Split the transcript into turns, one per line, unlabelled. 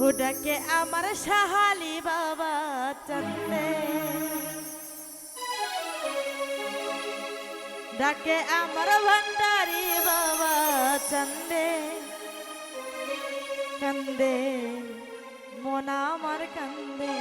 হুডাকে আমার সাহালি বাবা চন্দে ডাকে আমার ভণ্ডারি বাবা চন্দে কান্দে মোনা আমার কান্দে।